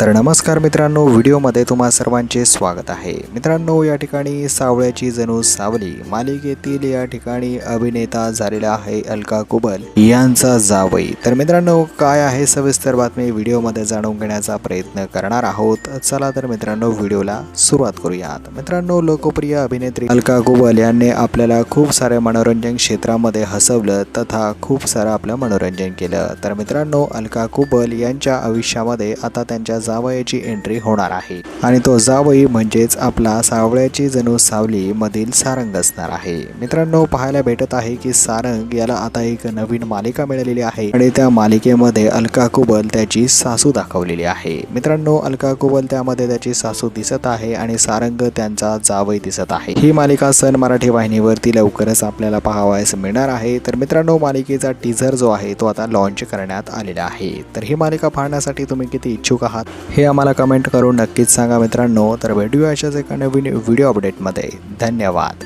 तर नमस्कार मित्रांनो व्हिडिओमध्ये तुम्हा सर्वांचे स्वागत आहे. मित्रांनो या ठिकाणी सावळ्याची जणू सावली मालिकेतील या ठिकाणी अभिनेता झालेला आहे अलका कुबल यांचा जावई. तर मित्रांनो काय आहे सविस्तर बातमी व्हिडिओमध्ये जाणून घेण्याचा प्रयत्न करणार आहोत. चला तर मित्रांनो व्हिडिओला सुरुवात करूयात. मित्रांनो लोकप्रिय अभिनेत्री अलका कुबल यांनी आपल्याला खूप साऱ्या मनोरंजन क्षेत्रामध्ये हसवलं तथा खूप सारं आपलं मनोरंजन केलं. तर मित्रांनो अलका कुबल यांच्या आयुष्यामध्ये आता त्यांच्या जावयाची एंट्री होणार आहे. आणि तो जावई म्हणजेच आपला सावळ्याची जणू सावली मधील सारंग असणार आहे. मित्रांनो पाहायला भेटत आहे की सारंग याला आता एक नवीन मालिका मिळालेली आहे. आणि त्या मालिकेमध्ये अलका कुबल त्याची सासू दाखवलेली आहे. मित्रांनो अलका कुबल त्यामध्ये त्याची सासू दिसत आहे आणि सारंग त्यांचा जावई दिसत आहे. ही मालिका सन मराठी वाहिनीवरती लवकरच आपल्याला पाहावयास मिळणार आहे. तर मित्रांनो मालिकेचा टीझर जो आहे तो आता लॉन्च करण्यात आलेला आहे. तर ही मालिका पाहण्यासाठी तुम्ही किती इच्छुक आहात? हे आम्हाला कमेंट करून नक्कीच सांगा मित्रांनो. तर भेटूया अशाच एका नवीन व्हिडिओ अपडेटमध्ये धन्यवाद.